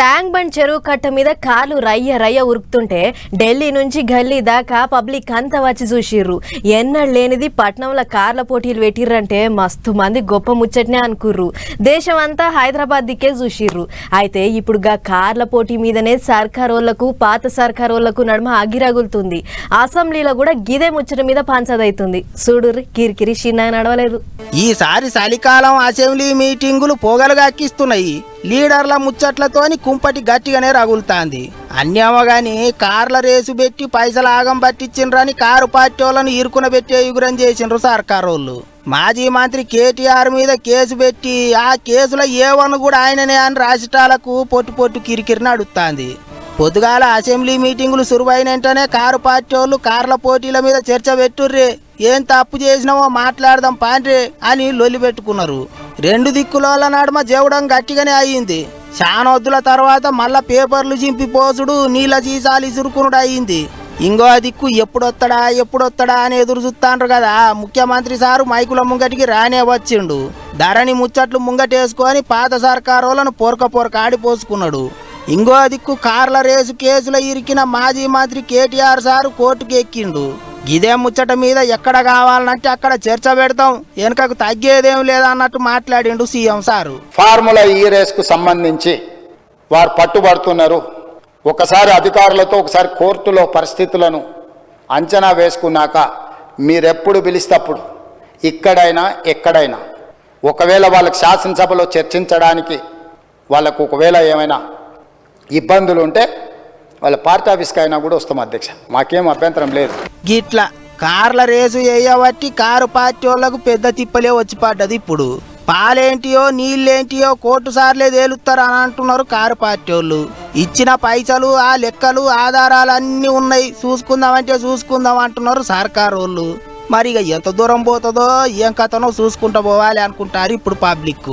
Tank bund చెరువు కట్ట మీద కార్లు రయ్య రయ్య ఉరుకుతుంటే ఢిల్లీ నుంచి గల్లీ దాకా పబ్లిక్ అంతా వచ్చి చూసిర్రు. ఎన్నడు లేనిది పట్నంలో కార్ల పోటీలు పెట్టిర్రంటే మస్తు మంది గొప్ప ముచ్చట్నే అనుకుర్రు. దేశం అంతా హైదరాబాద్ దిక్కే చూసిర్రు. అయితే ఇప్పుడు గా కార్ల పోటీ మీదనే సర్కారోళ్ళకు పాత సర్కారోళ్ళకు నడుమ అగిరగులుతుంది. అసెంబ్లీలో కూడా గిదే ముచ్చట మీద పంచదైతుంది. చూడుర్రి కిరికిరి చిన్న నడవలేదు. ఈసారి చలికాలం అసెంబ్లీ మీటింగులు పొగలుగా అక్కిస్తున్నాయి లీడర్ల ముచ్చట్లతోని కుంపటి గట్టిగానే రగులుతాంది. అన్యమగాని కార్ల రేసు పెట్టి పైసలు ఆగం పట్టించిండ్రని కారు పార్టీ వాళ్ళను ఇరుకున పెట్టే యుగురం చేసిండ్రు సర్కారోళ్ళు. మాజీ మంత్రి కేటీఆర్ మీద కేసు పెట్టి ఆ కేసులో ఏ కూడా ఆయననే అని రాష్ట్రాలకు పొట్టు పొట్టు కిరికిరి నడుస్తుంది. పొద్దుగాల అసెంబ్లీ మీటింగులు సురువైన వెంటనే కారు పార్టీ వాళ్ళు కార్ల పోటీల మీద చర్చ పెట్టుర్రే. ఏం తప్పు చేసినామో మాట్లాడదాం పాండ్రే అని లొల్లి పెట్టుకున్నారు. రెండు దిక్కుల నడుమ జేవడం గట్టిగానే అయ్యింది చానొద్దుల తర్వాత మళ్ళా పేపర్లు చింపి పోసుడు నీళ్ళ సీసాలు ఇసురుకునుడు అయ్యింది ఇంకో దిక్కు ఎప్పుడొత్తడా ఎప్పుడొత్తడా అని ఎదురు చూస్తాండ్రు కదా. ముఖ్యమంత్రి సారు మైకుల ముంగటికి రానే వచ్చిండు. ధరణి ముచ్చట్లు ముంగటేసుకొని పాత సర్కారోలను పొరక పొరక ఆడిపోసుకున్నాడు. ఇంకో దిక్కు కార్ల రేసు కేసులో ఇరికిన మాజీ మంత్రి కేటీఆర్ సారు కోర్టుకు ఎక్కిండు ఇదే ముచ్చట మీద ఎక్కడ కావాలంటే అక్కడ చర్చ పెడతాం. వెనుకకు తగ్గేదేం లేదన్నట్టు మాట్లాడిండు సీఎం సారు. ఫార్ములా ఈ రేస్కు సంబంధించి వారు పట్టుబడుతున్నారు. ఒకసారి అధికారులతో ఒకసారి కోర్టులో పరిస్థితులను అంచనా వేసుకున్నాక మీరెప్పుడు పిలిస్తప్పుడు? ఇక్కడైనా ఎక్కడైనా? ఒకవేళ వాళ్ళకి శాసనసభలో చర్చించడానికి వాళ్ళకు ఒకవేళ ఏమైనా ఇబ్బందులు ఉంటే వాళ్ళ పార్టీ ఆఫీస్కి అయినా కూడా వస్తాం అధ్యక్ష. మాకేం అభ్యంతరం లేదు. గిట్ల కార్ల రేసు వేయబట్టి కారు పార్టీ వాళ్ళకు పెద్ద తిప్పలే వచ్చి పడ్డది ఇప్పుడు. పాలేంటియో నీళ్ళేంటియో కోర్టు సార్లే తేలుస్తారు అని అంటున్నారు కారు పార్టీ వాళ్ళు ఇచ్చిన పైసలు ఆ లెక్కలు ఆధారాలు అన్నీ ఉన్నాయి. చూసుకుందామంటే చూసుకుందాం అంటున్నారు సర్కారు వాళ్ళు మరి ఇక ఎంత దూరం పోతుందో ఏం కథనో చూసుకుంటూ పోవాలి అనుకుంటారు ఇప్పుడు పబ్లిక్